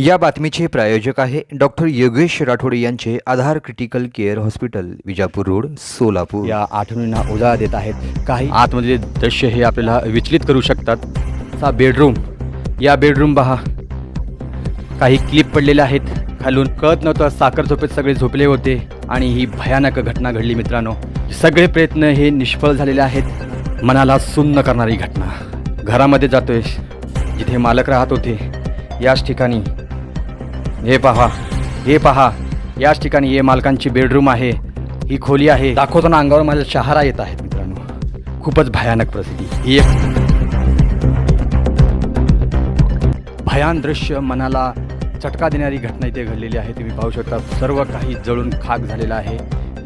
या बातमीचे प्रायोजक आहे डॉक्टर योगेश राठोड यांचे Aadhar critical care hospital Vijapur road Solapur. या आठवणींना उजाळा देत आहेत काही आतमधले दृश्य हे आपल्याला विचलित करू शकतात. असा बेडरूम या बेडरूम पहा. काही क्लिप पडलेल्या आहेत. खालून कळत नव्हतं साखर झोपेत सगळे झोपले होते आणि ही भयानक घटना घडली मित्रांनो. सगळे प्रयत्न हे निष्फळ झालेले आहेत. मनाला सुन्न करणारी घटना. घरामध्ये जातोय. जिथे मालक राहत होते. याच ठिकाणी हे पहा हे पहा. याच ठिकाणी हे मालकांची बेडरूम आहे ही खोली आहे. दाखवताना अंगावर माझ्या शहारा येत आहेत मित्रांनो. खूपच भयानक परिस्थिती. ही एक भयान दृश्य मनाला चटका देणारी घटना इथे घडलेली आहे. तुम्ही पाहू शकता सर्व काही जळून खाक झालेला आहे.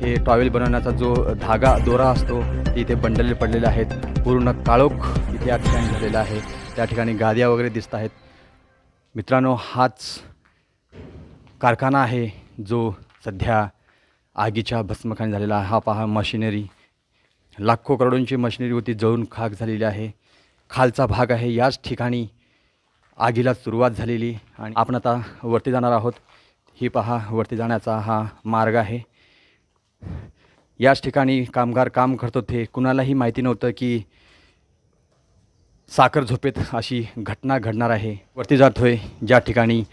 हे टॉवेल बनवण्याचा जो धागा दोरा असतो ते इथे बंडले पडलेले आहेत. पूर्ण काळोख इथे या ठिकाणी झालेला आहे. त्या ठिकाणी गाद्या वगैरे दिसत आहेत. मित्रांनो हाच कारखाना आहे जो सध्या आगीच्या भस्मखानी झालेला हा पहा मशिनरी. लाखो करोडोंची मशिनरी होती जळून खाक झालेली आहे. खालचा भाग आहे याच ठिकाणी आगीला सुरुवात झालेली. आणि आपण आता वरती जाणार आहोत. ही पहा वरती जाण्याचा हा मार्ग आहे. याच ठिकाणी कामगार काम करत होते. कुणालाही माहिती नव्हतं की साखर झोपेत अशी घटना घडणार आहे. वरती जातोय ज्या ठिकाणी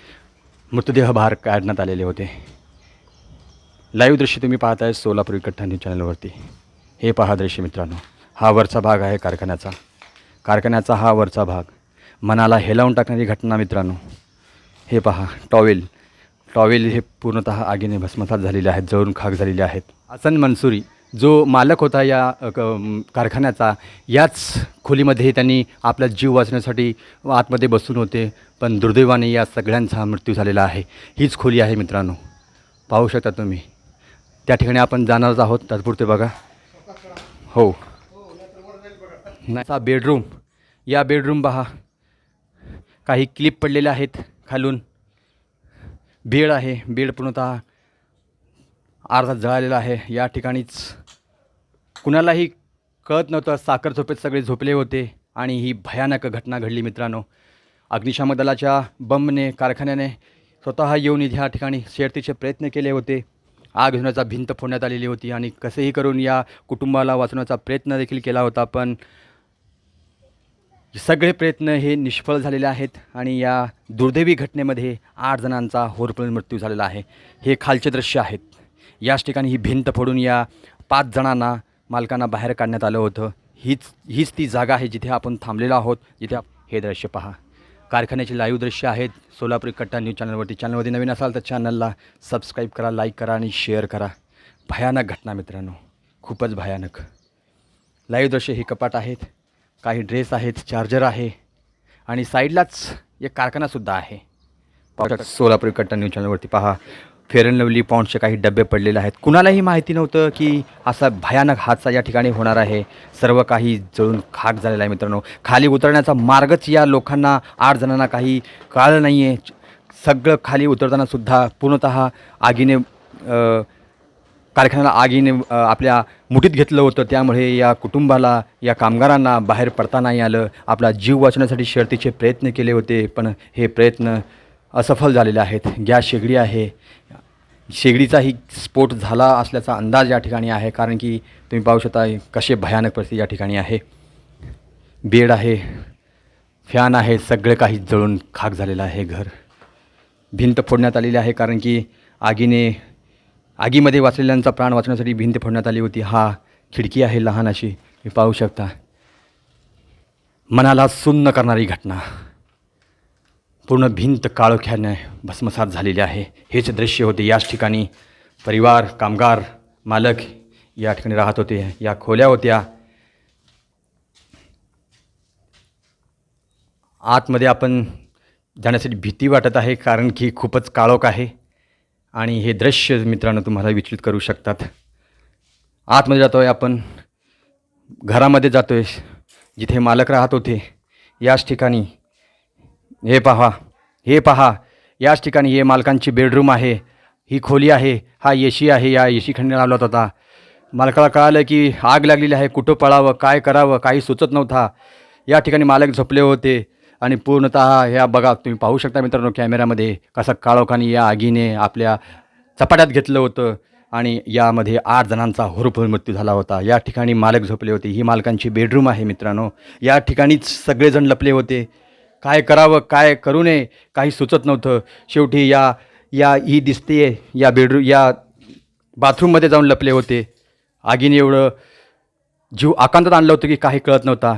मृतदेह बाहेर काढण्यात आलेले होते. लाईव्ह दृश्य तुम्ही पाहताय सोलापूर विकट्ठा न्यूज चॅनलवरती. हे पहा दृश्य मित्रांनो. हा वरचा भाग आहे कारखान्याचा. कारखान्याचा हा वरचा भाग. मनाला हेलावून टाकणारी घटना मित्रांनो. हे पहा टॉवेल. टॉवेल हे पूर्णतः आगीने भस्मसात झालेले आहेत जळून खाक झालेले आहेत. हसन मनसुरी जो मालक होता या क- कारखान्याचा याच खोलीमध्ये त्यांनी आपला जीव वाचण्यासाठी आतमध्ये बसून होते. पण दुर्दैवाने या सगळ्यांचा मृत्यू झालेला आहे. हीच खोली आहे मित्रांनो. पाहू शकता तुम्ही. त्या ठिकाणी आपण जाणारच आहोत. तात्पुरते बघा. हो. नाही बेडरूम. या बेडरूम पहा. काही क्लिप पडलेल्या आहेत खालून. बेड आहे. बेड पूर्णतः अर्धा जळालेला आहे. या ठिकाणीच कुणालाही कळत नव्हतं साखर झोपेत सगळे झोपले होते आणि ही भयानक घटना घडली मित्रांनो. अग्निशामक दलाच्या बंबने कारखान्याने स्वतः येऊन इथे ठिकाणी शेरतीचे प्रयत्न केले होते. आग घेण्याचा भिंत फोडण्यात आलेली होती आणि कसेही करून या कुटुंबाला वाचवण्याचा प्रयत्न देखील केला होता पण सगळे प्रयत्न हे निष्फळ झालेले आहेत आणि या दुर्दैवी घटनेमध्ये आठ जणांचा होरपळून मृत्यू झालेला आहे. हे खालचे दृश्य आहेत. याच ठिकाणी ही भिंत फोडून या पाच जणांना मालकांना बाहेर काढण्यात आलं होतं. हीच हीच ती जागा आहे जिथे आपण थांबलेलो आहोत. जिथे हे दृश्य पहा. कारखान्याची लाईव्ह दृश्य आहेत. सोलापूर कट्टा न्यूज चॅनलवरती. चॅनलवरती नवीन असाल तर चॅनलला सबस्क्राईब करा लाईक करा आणि शेअर करा. भयानक घटना मित्रांनो. खूपच भयानक. लाईव्ह दृश्य हे कपाट आहेत. काही ड्रेस आहेत. चार्जर आहे. आणि साईडलाच एक कारखानासुद्धा आहे. सोलापूर कट्टा न्यूज चॅनलवरती पहा. फेअर अँड लवली पॉन्डचे काही डबे पडलेले आहेत. कुणालाही माहिती नव्हतं की असा भयानक हादसा या ठिकाणी होणार आहे. सर्व काही जळून खाक झालेला आहे मित्रांनो. खाली उतरण्याचा मार्गच या लोकांना आठ जणांना काही कळलं नाही आहे सगळं खाली उतरतानासुद्धा पूर्णतः आगीने कारखान्याला आगीने आपल्या मुठीत घेतलं होतं. त्यामुळे या कुटुंबाला या कामगारांना बाहेर पडता नाही आलं. आपला जीव वाचवण्यासाठी शर्तीचे प्रयत्न केले होते पण हे प्रयत्न असफल झालेले आहेत. गॅस शेगडी आहे. शेगडीचाही स्फोट झाला असल्याचा अंदाज या ठिकाणी आहे. कारण की तुम्ही पाहू शकता कसे भयानक परिस्थिती या ठिकाणी आहे. बेड आहे. फॅन आहे. सगळं काही जळून खाक झालेलं आहे घर. भिंत फोडण्यात आलेली आहे. कारण की आगीने आगीमध्ये वाचलेल्यांचा प्राण वाचण्यासाठी भिंत फोडण्यात आली होती. हा खिडकी आहे लहान अशी. तुम्ही पाहू शकता. मनाला सुन्न करणारी घटना. पूर्ण भिंत काळोख्याने भस्मसात झालेली आहे. हेच दृश्य होते याच ठिकाणी. परिवार कामगार मालक या ठिकाणी राहत होते. या खोल्या होत्या. आतमध्ये आपण जाण्यासाठी भीती वाटत आहे कारण की खूपच काळोख आहे. आणि हे दृश्य मित्रांनो तुम्हाला विचलित करू शकतात. आतमध्ये जातो आहे आपण. घरामध्ये जातो आहे जिथे मालक राहत होते. याच ठिकाणी हे पहा हे पहा याच ठिकाणी हे मालकांची बेडरूम आहे ही खोली आहे हा येशी आहे या येशी खंड लावला होता मालकाला कळालं की आग लागलेली आहे कुठं पळावं काय करावं काही सुचत नव्हता. या ठिकाणी मालक झोपले होते आणि पूर्णतः ह्या बघा तुम्ही पाहू शकता मित्रांनो कॅमेऱ्यामध्ये कसं काळोखानी या आगीने आपल्या चपाट्यात घेतलं होतं आणि यामध्ये आठ जणांचा होरपळ मृत्यू झाला होता. या ठिकाणी मालक झोपले होते ही मालकांची बेडरूम आहे मित्रांनो. या ठिकाणीच सगळेजण लपले होते. काय करावं काय करू नये काही सुचत नव्हतं. शेवटी या या ही दिसते या बेडरूम या बाथरूममध्ये जाऊन लपले होते. आगीने एवढं जीव आकांतात आणलं होतं की काही कळत नव्हता.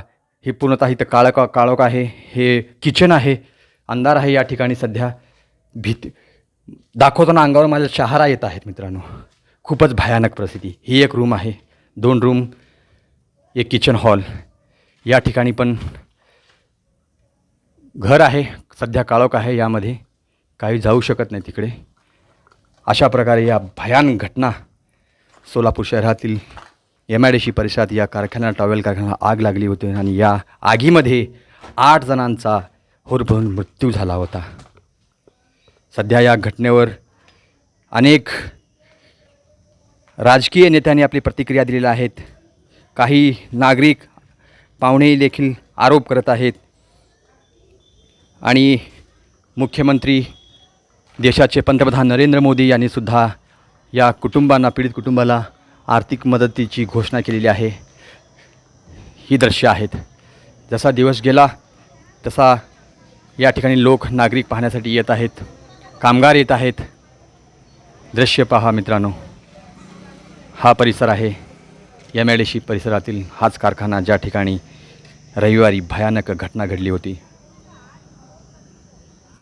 हे पूर्णतः इथं काळक काळोख आहे. हे किचन आहे. अंधार आहे या ठिकाणी सध्या. भीती दाखवताना अंगावर माझ्या शहारा येत आहेत मित्रांनो. खूपच भयानक परिस्थिती. ही एक रूम आहे. दोन रूम एक किचन हॉल. या ठिकाणी पण घर आहे सध्या काळोख आहे यामध्ये. काही जाऊ शकत नाही तिकडे. अशा प्रकारे या भयान घटना सोलापूर शहरातील एम आय डी सी परिसरात या कारखान्याला टॉवेल कारखान्याला आग लागली होती आणि या आगीमध्ये आठ जणांचा होरभरून मृत्यू झाला होता. सध्या या घटनेवर अनेक राजकीय नेत्यांनी आपली प्रतिक्रिया दिलेल्या आहेत. काही नागरिक पाहुणे देखील आरोप करत आहेत. आणि मुख्यमंत्री देशाचे पंतप्रधान नरेंद्र मोदी यांनी सुद्धा या कुटुंबांना पीडित कुटुंबाला आर्थिक मदतीची घोषणा केलेली आहे. ही दृश्य आहेत. जसा दिवस गेला तसा या ठिकाणी लोक नागरिक पाहण्यासाठी येत आहेत. कामगार येत आहेत. दृश्य पहा मित्रांनो. हा परिसर आहे. एम आय परिसरातील हाच कारखाना ज्या ठिकाणी रविवारी भयानक घटना घडली होती.